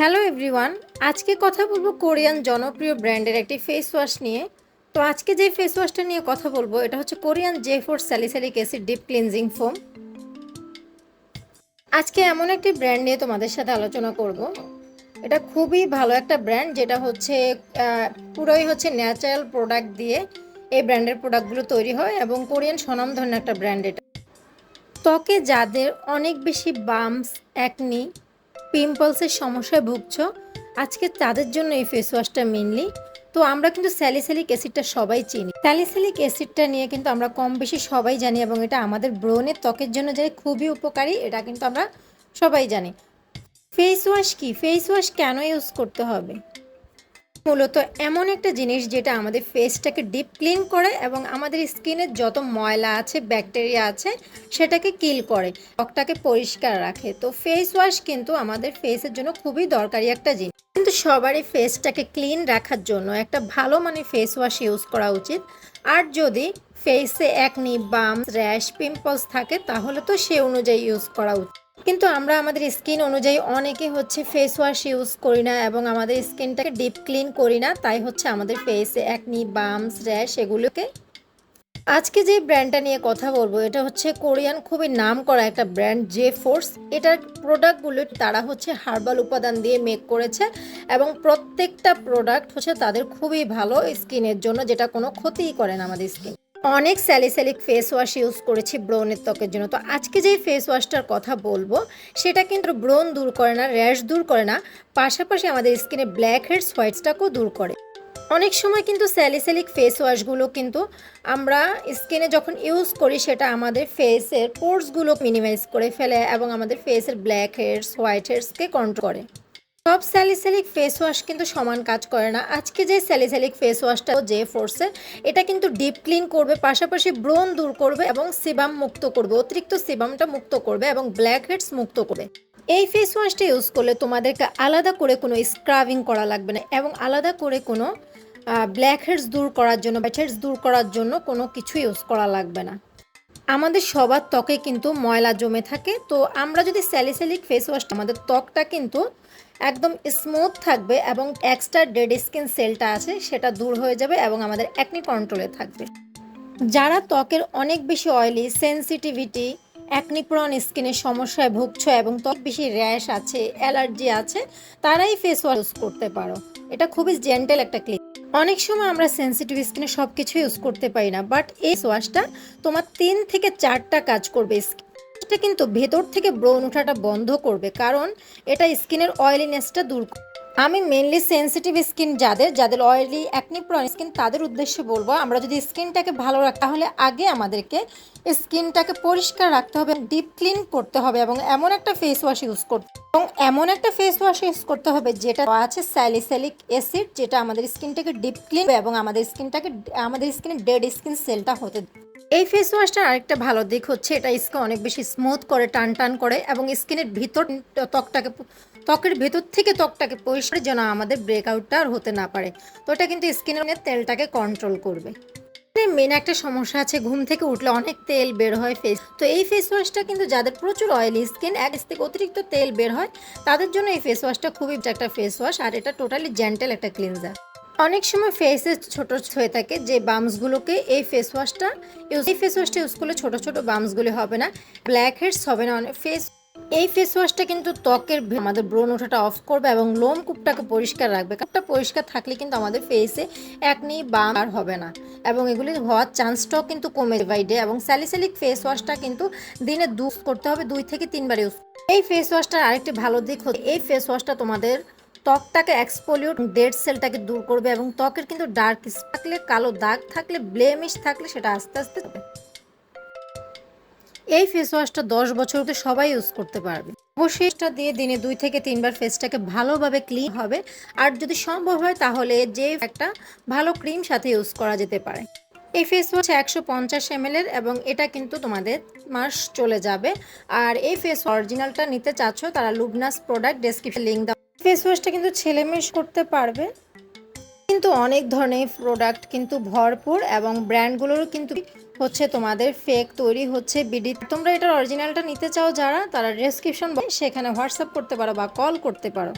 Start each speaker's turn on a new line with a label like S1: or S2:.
S1: Hello everyone আজকে কথা বলব কোরিয়ান জনপ্রিয় ব্র্যান্ডের একটি ফেস ওয়াশ নিয়ে। তো আজকে যে ফেস ওয়াশটা নিয়ে কথা বলব, এটা হচ্ছে Korean J four salicylic acid deep cleansing foam আজকে এমন একটি ব্র্যান্ড নিয়ে তোমাদের সাথে আলোচনা করব। এটা খুবই ভালো একটা ব্র্যান্ড, যেটা হচ্ছে পুরোই হচ্ছে ন্যাচারাল প্রোডাক্ট দিয়ে এই ব্র্যান্ডের প্রোডাক্টগুলো তৈরি হয় এবং কোরিয়ান স্বনামধন্য একটা ব্র্যান্ড এটা। ত্বকে যাদের অনেক বেশি বামস অ্যাকনি পিম্পলসের সমস্যায় ভুগছ? আজকে তাদের জন্য এই ফেস ওয়াশটা মেনলি তো আমরা কিন্তু স্যালিসেলিক অ্যাসিডটা সবাই চিনি। স্যালিসিলিক অ্যাসিডটা নিয়ে কিন্তু আমরা কম বেশি সবাই জানি এবং এটা আমাদের ব্রণের ত্বকের জন্য যে খুবই উপকারী, এটা কিন্তু আমরা সবাই জানি। ফেস ওয়াশ কি? ফেস ওয়াশ কেন ইউজ করতে হবে? মূলত এমন একটা জিনিস যেটা আমাদের ফেসটাকে ডিপ ক্লিন করে এবং আমাদের স্কিনের যত ময়লা আছে ব্যাকটেরিয়া আছে, সেটাকে কিল করে, ত্বকটাকে পরিষ্কার রাখে। তো ফেস ওয়াশ কিন্তু আমাদের ফেসের জন্য খুবই দরকারি একটা জিনিস। কিন্তু সবারই ফেসটাকে ক্লিন রাখার জন্য একটা ভালো মানে ফেস ওয়াশ ইউজ করা উচিত। আর যদি ফেসে একনি বাম র্যাশ পিম্পলস থাকে, তাহলে তো সে অনুযায়ী ইউজ করা উচিত। কিন্তু আমরা আমাদের স্কিন অনুযায়ী অনেকে হচ্ছে ফেস ওয়াশ ইউজ করি না এবং আমাদের স্কিনটাকে ডিপ ক্লিন করি না, তাই হচ্ছে আমাদের ফেসে একনি বামস র্যাশ এগুলোকে। আজকে যে ব্র্যান্ডটা নিয়ে কথা বলব, এটা হচ্ছে কোরিয়ান খুবই নাম করা একটা ব্র্যান্ড জে ফোর্স এটার প্রোডাক্টগুলো তারা হচ্ছে হার্বাল উপাদান দিয়ে মেক করেছে এবং প্রত্যেকটা প্রোডাক্ট হচ্ছে তাদের খুবই ভালো স্কিনের জন্য, যেটা কোনো ক্ষতিই করে না আমাদের স্কিন অনেক স্যালিস্যালিক ফেস ওয়াশ ইউজ করেছি ব্রণের ত্বকের জন্য। তো আজকে যে ফেস ওয়াশটার কথা বলব, সেটা কিন্তু ব্রণ দূর করে না র্যাশ দূর করে না, পাশাপাশি আমাদের স্কিনে ব্ল্যাক হেডস হোয়াইটসটাকেও দূর করে। অনেক সময় কিন্তু স্যালিস্যালিক ফেস ওয়াশগুলো কিন্তু আমরা স্কিনে যখন ইউজ করি, সেটা আমাদের ফেসের পোর্সগুলো মিনিমাইজ করে ফেলে এবং আমাদের ফেসের ব্ল্যাক হেডস হোয়াইট হেডসকে কন্ট্রোল করে। সব স্যালিস্যালিক ফেস ওয়াশ কিন্তু সমান কাজ করে না। আজকে যে স্যালিস্যালিক ফেস ওয়াশটা যে ফোর্সের এটা কিন্তু ডিপ ক্লিন করবে, পাশাপাশি ব্রণ দূর করবে এবং সিবাম মুক্ত করবে, অতিরিক্ত সিবামটা মুক্ত করবে এবং ব্ল্যাক হেডস মুক্ত করবে। এই ফেস ওয়াশটা ইউজ করলে তোমাদেরকে আলাদা করে কোনো স্ক্রাবিং করা লাগবে না এবং আলাদা করে কোনো ব্ল্যাক হেডস দূর করার জন্য ব্যাট হেডস দূর করার জন্য কোনো কিছু ইউজ করা লাগবে না। আমাদের সবার ত্বকে কিন্তু ময়লা জমে থাকে, তো আমরা যদি স্যালিস্যালিক ফেস ওয়াশ আমাদের ত্বকটা কিন্তু একদম স্মুথ থাকবে এবং এক্সট্রা ডেড স্কিন সেলটা আছে, সেটা দূর হয়ে যাবে এবং আমাদের অ্যাকনি কন্ট্রোলে থাকবে। যারা ত্বকের অনেক বেশি অয়েলি সেন্সিটিভিটি অ্যাকনিপ্রন স্কিনের সমস্যায় ভুগছ এবং ত্বক বেশি র্যাশ আছে অ্যালার্জি আছে, তারাই ফেস ওয়াশ ইউজ করতে পারো। এটা খুবই জেন্টেল একটা ক্লিপ অনেক সময় আমরা সেন্সিটিভ স্কিনে সব কিছু ইউজ করতে পারি না বাট এই ওয়াশটা তোমার তিন থেকে চারটা কাজ করবে এটা কিন্তু ভেতর থেকে ব্রণ ওঠাটা বন্ধ করবে, কারণ এটা স্কিনের অয়েলিনেসটা দূর। আমি মেনলি সেন্সিটিভ স্কিন যাদের যাদের অয়েলি অ্যাকনি প্রন স্কিন তাদের উদ্দেশ্যে বলব, আমরা যদি স্কিনটাকে ভালো রাখতে তাহলে আগে আমাদেরকে স্কিনটাকে পরিষ্কার রাখতে হবে ডিপ ক্লিন করতে হবে, এবং এমন একটা ফেস ওয়াশ ইউজ করতে এবং এমন একটা ফেস ওয়াশ ইউজ করতে হবে যেটা আছে স্যালিস্যালিক অ্যাসিড যেটা আমাদের স্কিনটাকে ডিপ ক্লিন এবং আমাদের স্কিনটাকে আমাদের স্কিনের ডেড স্কিন সেলটা হতে। এই ফেস ওয়াশটার আরেকটা ভালো দিক হচ্ছে, এটা স্কিন অনেক বেশি স্মুথ করে টান টান করে এবং স্কিনের ভিতর ত্বকটাকে ত্বকের ভেতর থেকে ত্বকটাকে পরিষ্কার যেন আমাদের ব্রেকআউটটা আর হতে না পারে। তো এটা কিন্তু স্কিনের তেলটাকে কন্ট্রোল করবে। মেন একটা সমস্যা আছে, ঘুম থেকে উঠলে অনেক তেল বের হয় ফেস তো এই ফেস ওয়াশটা কিন্তু যাদের প্রচুর অয়েলি স্কিন এক থেকে অতিরিক্ত তেল বের হয়, তাদের জন্য এই ফেস ওয়াশটা খুবই একটা ফেস ওয়াশ আর এটা টোটালি জেন্টেল একটা ক্লিনজার অনেক সময় ফেসে ছোট হয়ে থাকে যে বামসগুলোকে এই ফেস ওয়াশটা ইউজ এই ফেস ওয়াশটা ইউজ করলে ছোট ছোট বামসগুলি হবে না। ব্ল্যাক হেডস হবে না। অনেক ফেস এই ফেস ওয়াশটা কিন্তু ত্বকের আমাদের ব্রণ ওঠাটা অফ করবে এবং লোম কূপটাকে পরিষ্কার রাখবে। কূপটা পরিষ্কার থাকলে কিন্তু আমাদের ফেসে একনি বাম আর হবে না। এবং এগুলি হওয়ার চান্সটাও কিন্তু কমে বাই ডে এবং স্যালিস্যালিক ফেস ওয়াশটা কিন্তু দিনে দু করতে হবে, দুই থেকে তিনবার ইউজ এই ফেস ওয়াশটার আরেকটি ভালো দিক হচ্ছে এই ফেস ওয়াশটা তোমাদের ত্বকটাকে এক্সপোলিউট ডেড সেলটাকে দূর করবে এবং ত্বকের কিন্তু ডার্ক থাকলে, কালো দাগ থাকলে ব্লেমিশ থাকলে সেটা আস্তে আস্তে এই ফেস ওয়াশটা দশ বছর অবধি সবাই ইউজ করতে পারবে। অবশ্যই এটা দিয়ে দিনে দুই থেকে তিনবার ফেসটাকে ভালোভাবে ক্লিন হবে। আর যদি সম্ভব হয়, তাহলে যে একটা ভালো ক্রিম সাথে ইউজ করা যেতে পারে। এই ফেস ওয়াশ একশো পঞ্চাশ এম এর এবং এটা কিন্তু তোমাদের মাস চলে যাবে। আর এই ফেস অরিজিনালটা নিতে চাচ্ছ, তারা Lubna's product description link face ওয়াশটা কিন্তু ছেলে মেয়ে করতে পারবে। কিন্তু অনেক ধরনের প্রোডাক্ট কিন্তু ভরপুর এবং ব্র্যান্ডগুলোরও কিন্তু হচ্ছে তোমাদের ফেক তৈরি হচ্ছে বিডি। তোমরা এটার অরিজিনালটা নিতে চাও যারা, তারা ডেসক্রিপশন সেখানে হোয়াটসঅ্যাপ করতে পারো বা কল করতে পারো।